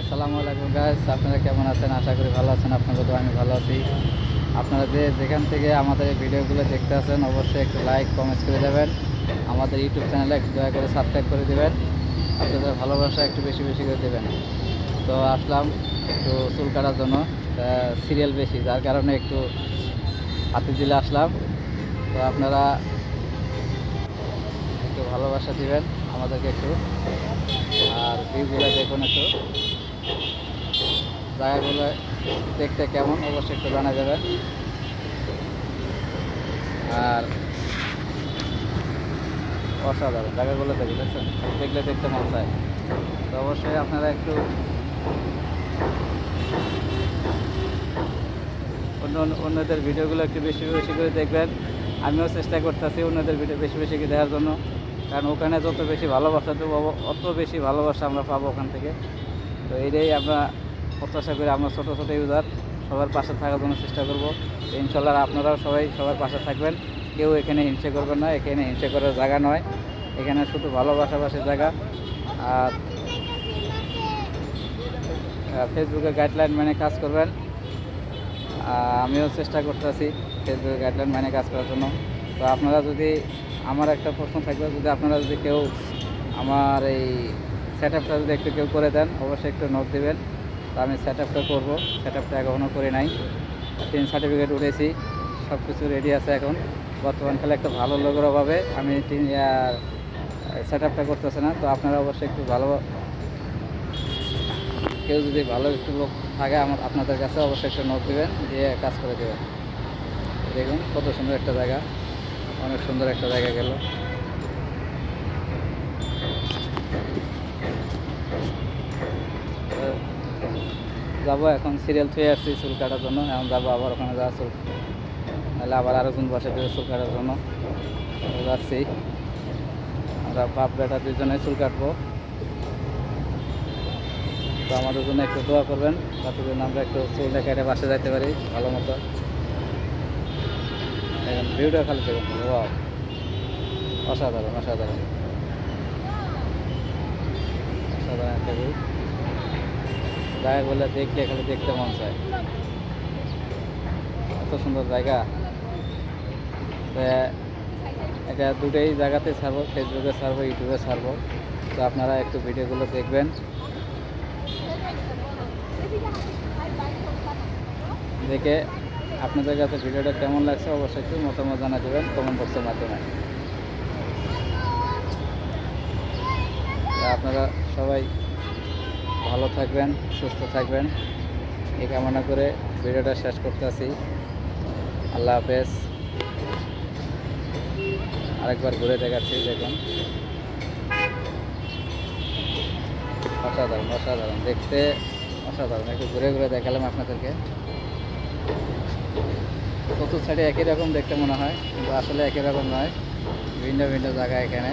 আসসালামু আলাইকুম গাইস আপনারা কেমন আছেন? আশা করি ভালো আছেন। আপনাদের তো আমি ভালো আছি। আপনারা যে যেখান থেকে আমাদের এই ভিডিওগুলো দেখতে আছেন, অবশ্যই একটু লাইক কমেন্টস করে দেবেন। আমাদের ইউটিউব চ্যানেলে দয়া করে সাবস্ক্রাইব করে দেবেন। আপনাদের ভালোবাসা একটু বেশি বেশি করে দেবেন। তো আসলাম একটু চুল কাটার জন্য সিরিয়াল বেশি, যার কারণে একটু হাতে দিলে আসলাম। তো আপনারা একটু ভালোবাসা দিবেন আমাদেরকে একটু। আর ভিউগুলো দেখুন একটু। জায়গাগুলো দেখতে কেমন, অবশ্যই একটু জানা যাবে। আর অসাধারণ জায়গাগুলো দেখে, দেখছেন? দেখলে দেখতে মন চায়। তো অবশ্যই আপনারা একটু অন্য অন্য- অন্যদের ভিডিওগুলো একটু বেশি বেশি করে দেখবেন। আমিও চেষ্টা করতেছি অন্যদের ভিডিও বেশি বেশি দেওয়ার জন্য। কারণ ওখানে যত বেশি ভালোবাসা দেবো অত বেশি ভালোবাসা আমরা পাবো ওখান থেকে। তো এইটাই আমরা প্রত্যাশা করি আমরা ছোটো ছোটো ইউজার, সবার পাশে থাকার জন্য চেষ্টা করব। ইনশাল্লাহ আপনারাও সবাই সবার পাশে থাকবেন। কেউ এখানে হিংসে করবেন না, এখানে হিংসে করার জায়গা নয়। এখানে শুধু ভালোবাসাবাসির জায়গা। আর ফেসবুকে গাইডলাইন মেনে কাজ করবেন। আমিও চেষ্টা করতেছি ফেসবুকে গাইডলাইন মেনে কাজ করার জন্য। তো আপনারা যদি, আমার একটা প্রশ্ন থাকবে, যদি আপনারা যদি কেউ আমার এই সেট আপটা যদি একটু কেউ করে দেন, অবশ্যই একটু নোট দেবেন। তো আমি সেট আপটা করব। সেট আপটা এখনও করি নাই। টিন সার্টিফিকেট উঠেছি সব কিছু রেডি আছে এখন। বর্তমান কালে একটা ভালো লোকের অভাবে আমি টিন সেট আপটা করতেছে না। তো আপনারা অবশ্যই একটু ভালো, কেউ যদি ভালো একটু লোক থাকে, আমার, আপনাদের কাছে অবশ্যই একটু নোট দেবেন, দিয়ে কাজ করে দেবেন। দেখুন কত সুন্দর একটা জায়গা। অনেক সুন্দর একটা জায়গা গেল। যাব, এখন সিরিয়াল থুয়ে আসছি চুল কাটার জন্য, এখন যাব আবার ওখানে যাওয়া চুল। নাহলে আবার আরও আরেকজন বসে দেবে চুল কাটার জন্য। যাচ্ছি। আমরা বাপ বেটা দুজনে চুল কাটবো। তো আমাদের জন্য একটু দোয়া করবেন, যাতে জন্য আমরা একটু চুলটা কেটে বাসে যাইতে পারি ভালো মতো। এখন ভিউটা খালি দেখুন অসাধারণ অসাধারণ। অসাধারণ একটা ভিউ জায়গাগুলো দেখলে খালি দেখতে মন চায়। এত সুন্দর জায়গা। এটা দুটোই জায়গাতে ছাড়বো, ফেসবুকে ছাড়বো, ইউটিউবে ছাড়বো। তো আপনারা একটু ভিডিওগুলো দেখবেন। দেখে আপনাদের কাছে ভিডিওটা কেমন লাগছে অবশ্যই একটু মতামত জানা দেবেন কমেন্ট বক্সের মাধ্যমে। আপনারা সবাই ভালো থাকবেন, সুস্থ থাকবেন। এই কামনা করে ভিডিওটা শেষ করতে আসি আল্লাহ হাফেজ। আরেকবার ঘুরে দেখাচ্ছি, দেখুন। অসাধারণ অসাধারণ। দেখতে অসাধারণ। একটু ঘুরে ঘুরে দেখালাম আপনাদেরকে। চতুর্থ সাইডে একই রকম দেখতে মনে হয়, কিন্তু আসলে একই রকম নয়। ভিন্ন ভিন্ন জায়গা এখানে।